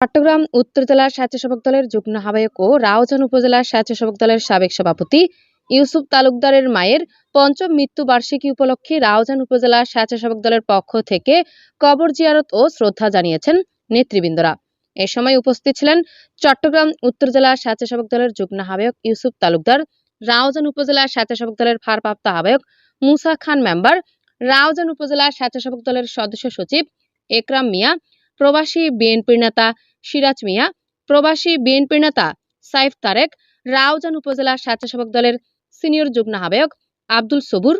চট্টগ্রাম, উত্তর জেলা স্বেচ্ছাসেবক দলের যুগ্ম আহ্বায়ক ও রাউজান উপজেলা স্বেচ্ছাসেবক দলের সাবেক সভাপতি ইউসুফ তালুকদারের মায়ের পঞ্চম মৃত্যুবার্ষিকী উপলক্ষে রাউজান উপজেলা স্বেচ্ছাসেবক দলের পক্ষ থেকে কবর জিয়ারত ও শ্রদ্ধা জানিয়েছেন নেতৃবৃন্দরা। এ সময় উপস্থিত ছিলেন চট্টগ্রাম, উত্তর জেলা স্বেচ্ছাসেবক দলের যুগ্ম আহ্বায়ক ইউসুফ তালুকদার রাউজান উপজেলা স্বেচ্ছাসেবক দলের ভারপ্রাপ্ত আহ্বায়ক মুসা খান মেম্বার রাউজান উপজেলা স্বেচ্ছাসেবক দলের সদস্য সচিব একরাম মিয়া, প্রবাসী বিএনপির নেতা সিরাজ মিয়া, প্রবাসী বিএনপির নেতা সাইফ তারেক রাউজান উপজেলা স্বেচ্ছাসেবক দলের সিনিয়র যুগ্ম আহ্বায়ক আব্দুল সবুর,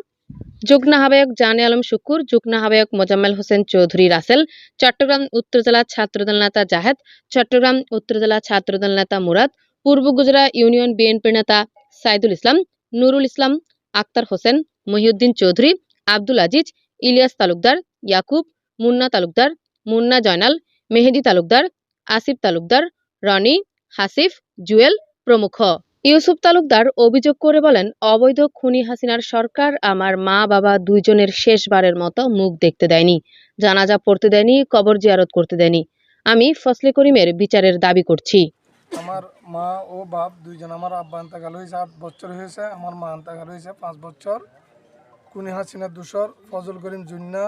যুগ্ম আহ্বায়ক জানে আলম শুকুর, যুগ্ম আহ্বায়ক মোজাম্মেল হোসেন চৌধুরী রাসেল, চট্টগ্রাম উত্তর জেলা ছাত্রদল নেতা জাহেদ, চট্টগ্রাম উত্তর জেলা ছাত্রদল নেতা মুরাদ, পূর্ব গুজরা ইউনিয়ন বিএনপির নেতা সাইদুল ইসলাম, নুরুল ইসলাম, আক্তার হোসেন, মহিউদ্দিন চৌধুরী, আব্দুল আজিজ, ইলিয়াস তালুকদার, ইয়াকুব, মুন্না তালুকদার, মুন্না জয়নাল, মেহেদি তালুকদার আসিফ তালুকদার, রনি, হাসিফ, জুয়েল প্রমুখ। ইউসুফ তালুকদার অভিযোগ করে বলেন, অবৈধ খুনি হাসিনার সরকার আমার মা, বাবা দুইজনের শেষবারের মতো মুখ দেখতে দেয়নি, জানাজা পড়তে দেয়নি, কবর জিয়ারত করতে দেয়নি। আমি ফসলে করিমের বিচারের দাবি করছি। আমার মা ও বাপ দুইজন আমার আব্বা আন্তাকাল হয়েছে, আট বছর হয়েছে, আমার মা আন্তাকাল হয়েছে পাঁচ বছর। কুনি হাসিনা দুসর ফজল করিম জুন্না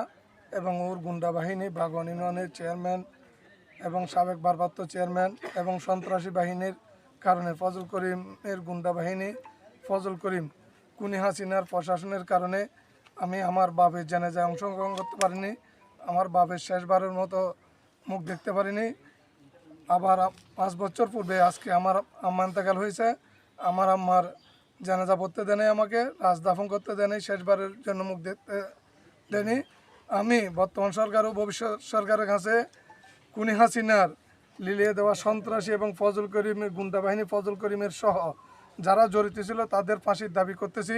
এবং ওর গুন্ডা বাহিনী বাগন ইউনিয়নের চেয়ারম্যান এবং সাবেক ভারপ্রাপ্ত চেয়ারম্যান এবং সন্ত্রাসী বাহিনীর কারণে ফজল করিমের গুন্ডা বাহিনী, ফজল করিম কুনি হাসিনার প্রশাসনের কারণে আমি আমার বাপের জানাজায় অংশগ্রহণ করতে পারিনি, আমার বাপের শেষবারের মতো মুখ দেখতে পারিনি। আবার পাঁচ বছর পূর্বে আজকে আমার আম্মা ইন্তেকাল হয়েছে, আমার আম্মার জানাজা পড়তে দেয়নি আমাকে রাজদাফন করতে দেয়নি, শেষবারের জন্য মুখ দেখতে দেয়নি। আমি বর্তমান সরকার ও ভবিষ্যৎ সরকারের কাছে কুনি হাসিনার লিলিয়ে দেওয়া সন্ত্রাসী এবং ফজল করিমের গুন্ডা বাহিনী ফজল করিমের সহ যারা জড়িত ছিল, তাদের ফাঁসির দাবি করতেছি।